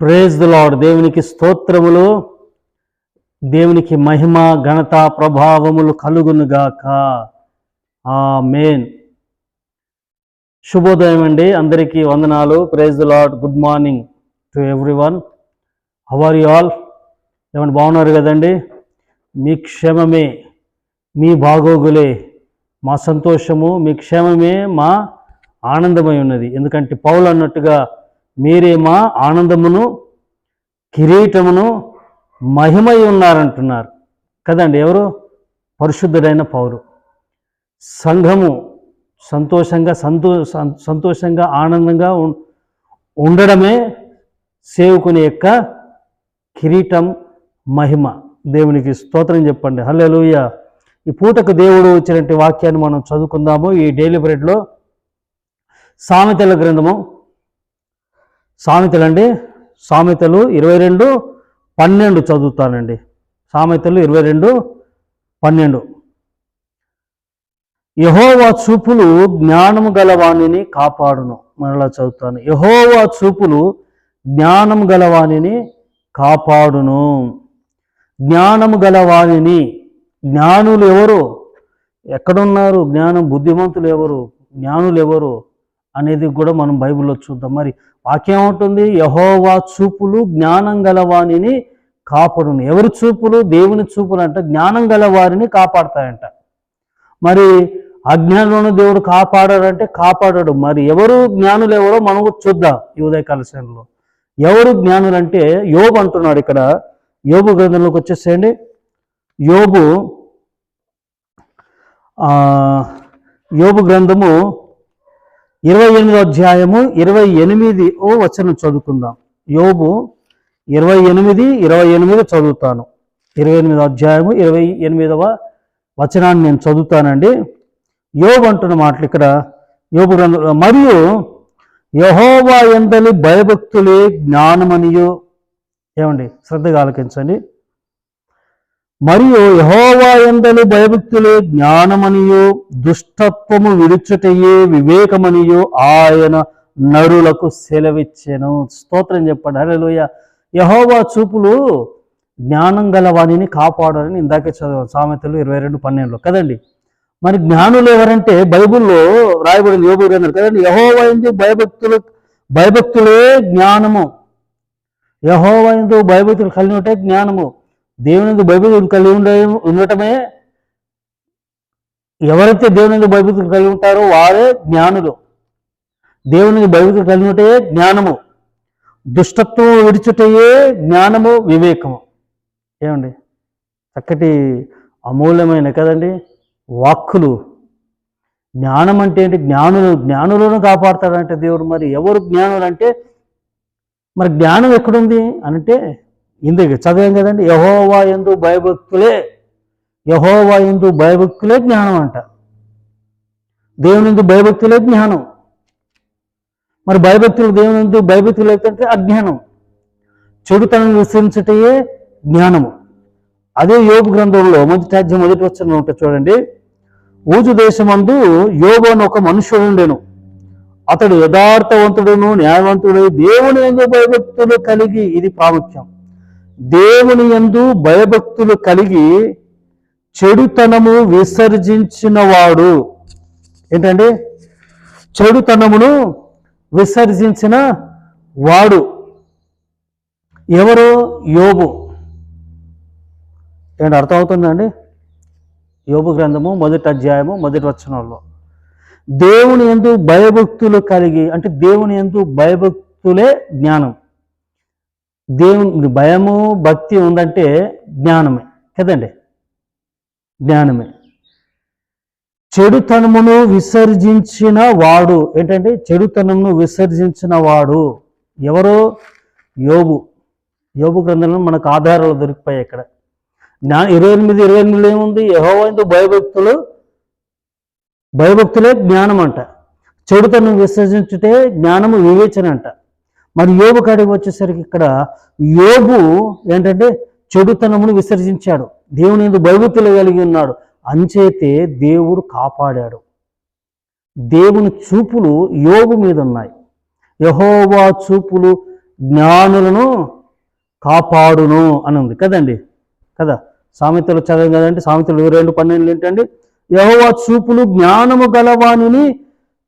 Praise the lord దేవునికి స్తోత్రములు. దేవునికి మహిమ ఘనత ప్రభావములు కలుగునుగాక. ఆ మేన్ శుభోదయం అండి. అందరికీ వందనాలు. Praise the Lord good morning to everyone how are you all ఏమన్నా బాగున్నారు కదండి? మీ క్షేమమే మీ బాగోగులే మా సంతోషము మీ క్షేమమే మా ఆనందమై ఉన్నది. ఎందుకంటే పౌలు అన్నట్టుగా మీరే మా ఆనందమును కిరీటమును మహిమై ఉన్నారంటున్నారు. కదండి ఎవరు? పరిశుద్ధుడైన పౌరు సంఘము సంతోషంగా సంతో సంతోషంగా ఆనందంగా ఉండడమే సేవకుని యొక్క కిరీటం మహిమ. దేవునికి స్తోత్రం చెప్పండి. హల్లెలూయ. ఈ పూటకు దేవుడు ఇచ్చినటువంటి వాక్యాన్ని మనం చదువుకుందాము. ఈ డైలీ బ్రెడ్లో సామెతల గ్రంథము సామెతలండి. సామెతలు ఇరవై రెండు పన్నెండు చదువుతానండి. సామెతలు ఇరవై రెండు పన్నెండు. యహోవా చూపులు జ్ఞానము గలవాణిని కాపాడును. మరలా చదువుతాను. యహోవా చూపులు జ్ఞానము గలవాణిని కాపాడును. జ్ఞానము గలవాణిని జ్ఞానులు ఎవరు? ఎక్కడున్నారు? జ్ఞానం బుద్ధిమంతులు ఎవరు? జ్ఞానులు ఎవరు? అనేది కూడా మనం బైబిల్లో చూద్దాం. మరి వాక్యం ఉంటుంది యహోవా చూపులు జ్ఞానం గలవాణిని కాపాడును. ఎవరి చూపులు? దేవుని చూపులు అంటే. జ్ఞానం గల వారిని కాపాడతాయంట. మరి అజ్ఞానులను దేవుడు కాపాడాడంటే కాపాడాడు. మరి ఎవరు జ్ఞానులు ఎవరో మనం చూద్దాం ఈ ఉదయకాల ఎవరు జ్ఞానులు అంటే యోబు అంటున్నాడు ఇక్కడ. యోబు గ్రంథంలోకి వచ్చేసేయండి. యోబు యోబు గ్రంథము ఇరవై ఎనిమిదో అధ్యాయము ఇరవై ఎనిమిది ఓ వచనం చదువుకుందాం. యోబు ఇరవై ఎనిమిది ఇరవై ఎనిమిది చదువుతాను. ఇరవై ఎనిమిదో అధ్యాయము ఇరవై ఎనిమిదవ వచనాన్ని నేను చదువుతానండి. యోబు అంటున్న మాటలు ఇక్కడ యోబు గ్రంథంలో మరియు యహోవా ఎందలి భయభక్తులే జ్ఞానమనియు. ఏమండి? శ్రద్ధగా ఆలకించండి. మరియు యహోవా ఎందలు భయభక్తులే జ్ఞానమనియు దుష్టత్వము విడుచుటయే వివేకమనియో ఆయన నరులకు సెలవిచ్చాను. స్తోత్రం చెప్పండి. లోయ యహోవా చూపులు జ్ఞానం గల వాణిని కాపాడాలని ఇందాకే చదివాం. సామెతలు ఇరవై రెండు పన్నెండులో. కదండి? మరి జ్ఞానులు ఎవరంటే బైబిల్లో రాయబడిన యోగుడు అన్నారు. కదండి? యహోవా ఎందు భయభక్తులు భయభక్తులే జ్ఞానము. యహోవా ఎందు భయభక్తులు కలిగి ఉంటే జ్ఞానము. దేవుని ఎందు భయభక్తులు కలిగి ఉండే ఉండటమే ఎవరైతే దేవుని ఎందు భయభక్తులు కలిగి ఉంటారో వారే జ్ఞానులు. దేవుని ఎందు భయభక్తులు కలిగి ఉంటే జ్ఞానము. దుష్టత్వం విడిచుటయే జ్ఞానము వివేకము. ఏమండి? చక్కటి అమూల్యమైన కదండి? వాక్కులు. జ్ఞానం అంటే ఏంటి? జ్ఞానులు జ్ఞానులను కాపాడతాడంటే దేవుడు. మరి ఎవరు జ్ఞానులు అంటే మరి జ్ఞానం ఎక్కడుంది? అంటే ఇందుకు చదివాం కదండి? యహోవా ఎందు భయభక్తులే యహోవా ఎందు భయభక్తులే జ్ఞానం అంట. దేవుని ఎందు భయభక్తులే జ్ఞానం. మరి భయభక్తులు దేవుని ఎందు భయభక్తులు అయితే అజ్ఞానం. చెడుతనం విస్తరించటయే జ్ఞానము. అదే యోగు గ్రంథంలో మొదటి అధ్యాయం మొదటి వచ్చిన ఉంటుంది చూడండి. ఊజు దేశమందు యోగు అని ఒక మనుషుడు ఉండేను. అతడు యథార్థవంతుడును న్యాయవంతుడు దేవుని ఎందు భయభక్తులు కలిగి ఇది ప్రాముఖ్యం. దేవుని ఎందు భయభక్తులు కలిగి చెడుతనము విసర్జించినవాడు. ఏంటండి చెడుతనమును విసర్జించిన వాడు. ఎవరు? యోబు. ఏంటి అర్థమవుతుందండి యోబు గ్రంథము మొదటి అధ్యాయము మొదటి వచనంలో. దేవుని ఎందు భయభక్తులు కలిగి అంటే దేవుని ఎందు భయభక్తులే జ్ఞానం. దేవుని భయము భక్తి ఉందంటే జ్ఞానమే. కదండి? జ్ఞానమే. చెడుతనమును విసర్జించిన వాడు. ఏంటంటే చెడుతనమును విసర్జించిన వాడు. ఎవరో? యోబు. యోబు గ్రంథంలో మనకు ఆధారాలు దొరికిపోయాయి ఇక్కడ. జ్ఞా ఇరవై ఎనిమిది ఇరవై ఎనిమిదిలో ఏముంది? యహోవైందు భయభక్తులు భయభక్తులే జ్ఞానం అంట చెడుతనం విసర్జించుటే జ్ఞానము వివేచన అంట. మరి యోబు కాడికి వచ్చేసరికి ఇక్కడ యోబు ఏంటంటే చెడుతనమును విసర్జించాడు. దేవుని ఎందుకు భయభక్తులు కలిగి ఉన్నాడు. అంచేతే దేవుడు కాపాడాడు. దేవుని చూపులు యోగు మీద ఉన్నాయి. యహోవా చూపులు జ్ఞానులను కాపాడును అని ఉంది. కదండి? కదా? సామెతలు చదవం కదండి? సామెతలు ఇరవై రెండు పన్నెండు ఏంటండి? యహోవా చూపులు జ్ఞానము గలవాణిని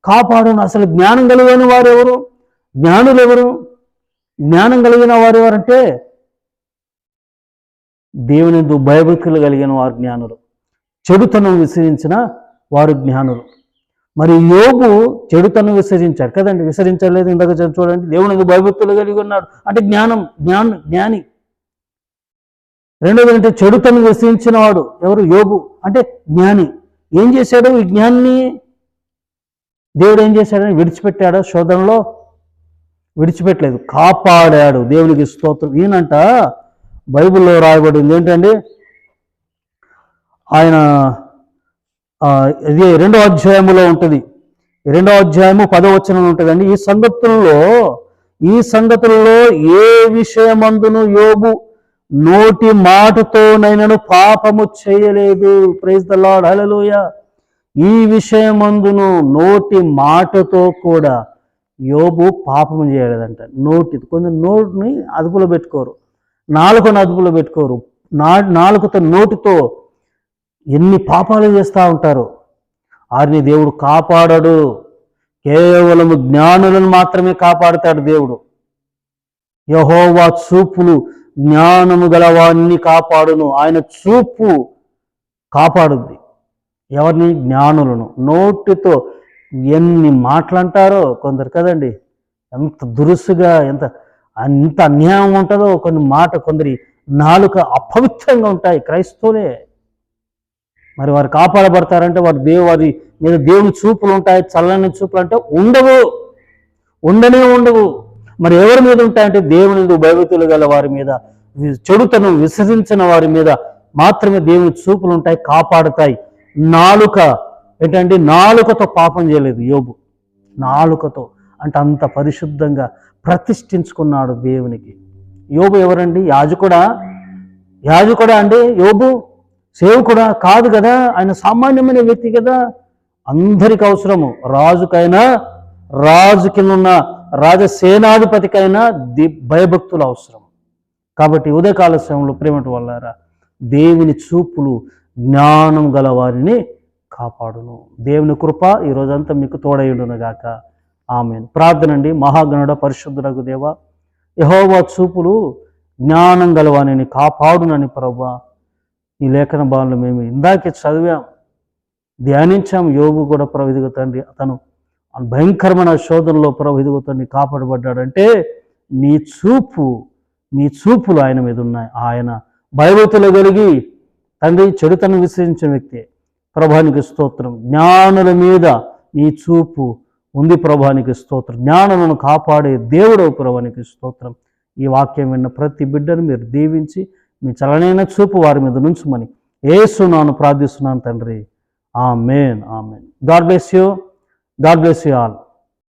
కాపాడును. అసలు జ్ఞానం కలిగిన వారు ఎవరు? జ్ఞానులు ఎవరు జ్ఞానం కలిగిన వారు ఎవరంటే? దేవుని భయభక్తులు కలిగిన వారు జ్ఞానులు. చెడుతనం విసరించిన వారు జ్ఞానులు. మరి యోగు చెడుతనం విసరించారు కదండి విసరించలేదు ఇందాక చూడండి. దేవుని భయభక్తులు కలిగి ఉన్నాడు. అంటే జ్ఞానం జ్ఞాన జ్ఞాని. రెండోది అంటే చెడుతనం విసరించిన వాడు ఎవరు? యోగు అంటే జ్ఞాని. ఏం చేశాడు? ఈ జ్ఞాన్ని దేవుడు ఏం చేశాడని విడిచిపెట్టాడు శోధనలో. విడిచిపెట్టలేదు. కాపాడాడు. దేవునికి స్తోత్రం. ఈయనంట బైబిల్లో రాయబడింది. ఏంటండి? ఆయన ఇది రెండో అధ్యాయములో ఉంటుంది. రెండో అధ్యాయము పదో ఉంటుందండి. ఈ సంగతుల్లో ఈ సంగతుల్లో ఏ విషయమందును యోగు నోటి మాటతోనైనను పాపము చేయలేదు. ప్రైజ్ ద లాడ్ హలలోయ ఈ విషయమందును నోటి మాటతో కూడా యోబు పాపం చేయలేదంట. నోటి కొంచెం నోటిని అదుపులో పెట్టుకోరు. నాలుకను అదుపులో పెట్టుకోరు. నా నాలుకతో నోటితో ఎన్ని పాపాలు చేస్తూ ఉంటారు? వారిని దేవుడు కాపాడడు. కేవలం జ్ఞానులను మాత్రమే కాపాడుతాడు దేవుడు. యహోవా చూపులు జ్ఞానము గలవాన్ని కాపాడును. ఆయన చూపు కాపాడుద్ది. ఎవరిని? జ్ఞానులను. నోటితో ఎన్ని మాటలంటారో కొందరు కదండి. ఎంత దురుసుగా ఎంత ఎంత అన్యాయం ఉంటుందో కొన్ని మాట కొందరి నాలుక అపవిత్రంగా ఉంటాయి క్రైస్తవులే. మరి వారు కాపాడబడతారంటే వారి దేవు వారి మీద దేవుని చూపులు ఉంటాయి చల్లని చూపులు అంటే ఉండవు. ఉండనే ఉండవు. మరి ఎవరి మీద ఉంటాయంటే దేవుని భయభక్తులు గల వారి మీద చెడుతను చెడుతనం విసరించిన వారి మీద మాత్రమే దేవుని చూపులు ఉంటాయి కాపాడుతాయి. నాలుక ఏంటంటే నాలుకతో పాపం చేయలేదు యోబు. నాలుకతో. అంటే అంత పరిశుద్ధంగా ప్రతిష్ఠించుకున్నాడు దేవునికి. యోబు ఎవరండి? యాజకుడా? యాజకుడా అండి యోబు సేవకుడా కాదు కదా? ఆయన సామాన్యమైన వ్యక్తి కదా? అందరికి అవసరము. రాజుకైనా రాజు కింద ఉన్న రాజసేనాధిపతికైనా ది భయభక్తులు అవసరం కాబట్టి ఉదయకాల సమయంలో ప్రేమటి వల్లారా దేవుని చూపులు జ్ఞానం గల వారిని కాపాడును. దేవుని కృప ఈ రోజంతా మీకు తోడయుండును గాక. ఆమె ప్రార్థన అండి మహాగణుడ పరిశుద్ధులకు దేవ యహోవా చూపులు జ్ఞానం గలవానిని కాపాడునని ప్రభా ఈ లేఖన బాలను మేము ఇందాకే చదివాం. ధ్యానించాం. యోగు కూడా ప్రభు ఎదుగుతండి అతను భయంకరమైన శోధనలో ప్రభు ఎదుగుతండి కాపాడబడ్డాడంటే నీ చూపు నీ చూపులు ఆయన మీద ఉన్నాయి. ఆయన భయభూతులు కలిగి తండ్రి చెడుతను విసరించిన వ్యక్తి. ప్రభానికి స్తోత్రం. జ్ఞానుల మీద నీ చూపు ఉంది ప్రభానికి స్తోత్రం. జ్ఞానమును కాపాడే దేవుడవు ప్రభానికి స్తోత్రం. ఈ వాక్యం విన్న ప్రతి బిడ్డను మీరు దీవించి మీ చలనైన చూపు వారి మీద నుంచుమని ఏసునాను ప్రార్థిస్తున్నాను తండ్రి. Amen amen God bless you. God bless you all.